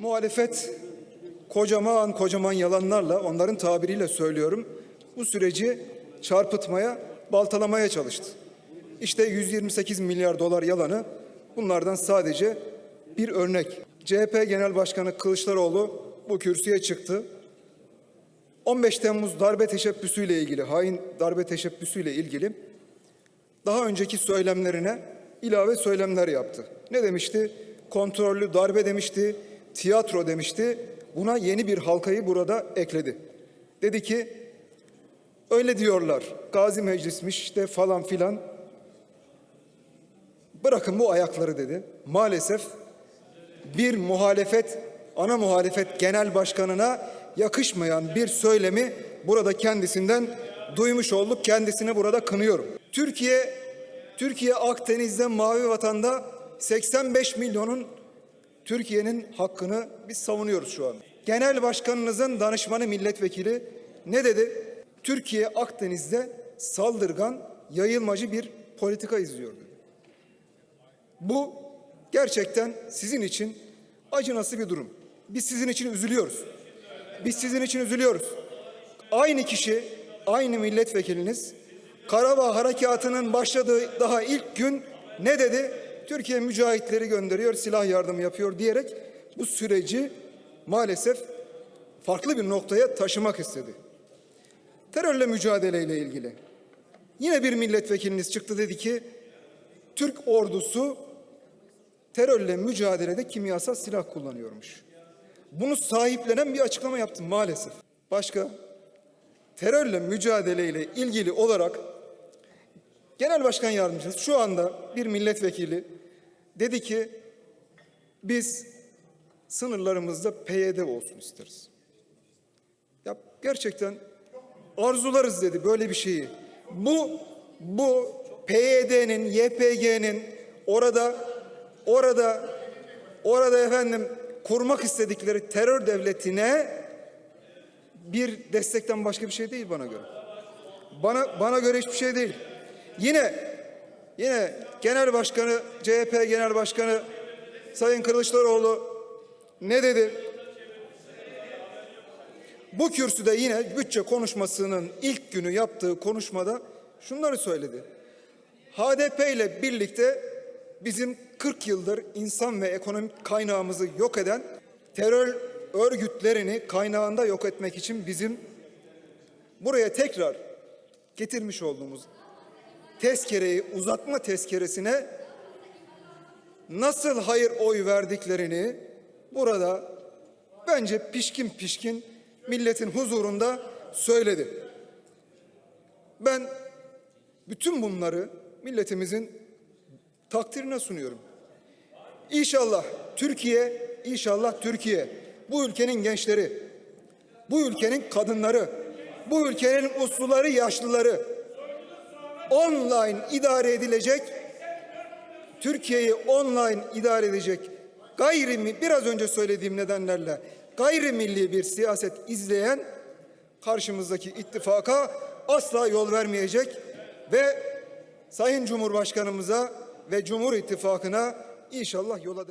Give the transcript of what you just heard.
Muhalefet kocaman kocaman yalanlarla onların tabiriyle söylüyorum bu süreci çarpıtmaya, baltalamaya çalıştı. İşte 128 milyar dolar yalanı bunlardan sadece bir örnek. CHP Genel Başkanı Kılıçdaroğlu bu kürsüye çıktı. 15 Temmuz darbe teşebbüsüyle ilgili, hain darbe teşebbüsüyle ilgili daha önceki söylemlerine ilave söylemler yaptı. Ne demişti? Kontrollü darbe demişti, tiyatro demişti. Buna yeni bir halkayı burada ekledi. Dedi ki öyle diyorlar. Gazi Meclismiş işte falan filan. Bırakın bu ayakları dedi. Maalesef bir muhalefet, ana muhalefet genel başkanına yakışmayan bir söylemi burada kendisinden duymuş olduk. Kendisini burada kınıyorum. Türkiye, Türkiye Akdeniz'de Mavi Vatan'da 85 milyonun Türkiye'nin hakkını biz savunuyoruz şu an. Genel başkanınızın danışmanı milletvekili ne dedi? Türkiye Akdeniz'de saldırgan, yayılmacı bir politika izliyor dedi. Bu gerçekten sizin için acınası bir durum. Biz sizin için üzülüyoruz. Biz sizin için üzülüyoruz. Aynı kişi, aynı milletvekiliniz Karabağ Harekatı'nın başladığı daha ilk gün ne dedi? Türkiye mücahitleri gönderiyor, silah yardımı yapıyor diyerek bu süreci maalesef farklı bir noktaya taşımak istedi. Terörle mücadeleyle ilgili yine bir milletvekiliniz çıktı dedi ki Türk ordusu terörle mücadelede kimyasal silah kullanıyormuş. Bunu sahiplenen bir açıklama yaptım maalesef. Başka terörle mücadeleyle ilgili olarak Genel Başkan Yardımcısı şu anda bir milletvekili dedi ki biz sınırlarımızda PYD olsun isteriz. Ya gerçekten arzularız dedi böyle bir şeyi. Bu bu PYD'nin, YPG'nin orada orada orada efendim kurmak istedikleri terör devletine bir destekten başka bir şey değil bana göre. Bana bana göre hiçbir şey değil. Yine yine Genel Başkanı CHP Genel Başkanı Sayın Kılıçdaroğlu ne dedi? Bu kürsüde yine bütçe konuşmasının ilk günü yaptığı konuşmada şunları söyledi. HDP ile birlikte bizim 40 yıldır insan ve ekonomik kaynağımızı yok eden terör örgütlerini kaynağında yok etmek için bizim buraya tekrar getirmiş olduğumuz tezkereyi uzatma tezkeresine nasıl hayır oy verdiklerini burada bence pişkin pişkin milletin huzurunda söyledi. Ben bütün bunları milletimizin takdirine sunuyorum. İnşallah Türkiye, inşallah Türkiye bu ülkenin gençleri, bu ülkenin kadınları, bu ülkenin usluları, yaşlıları online idare edilecek, Türkiye'yi online idare edecek gayri biraz önce söylediğim nedenlerle gayrimilli bir siyaset izleyen karşımızdaki ittifaka asla yol vermeyecek ve Sayın Cumhurbaşkanımıza ve Cumhur İttifakı'na inşallah yola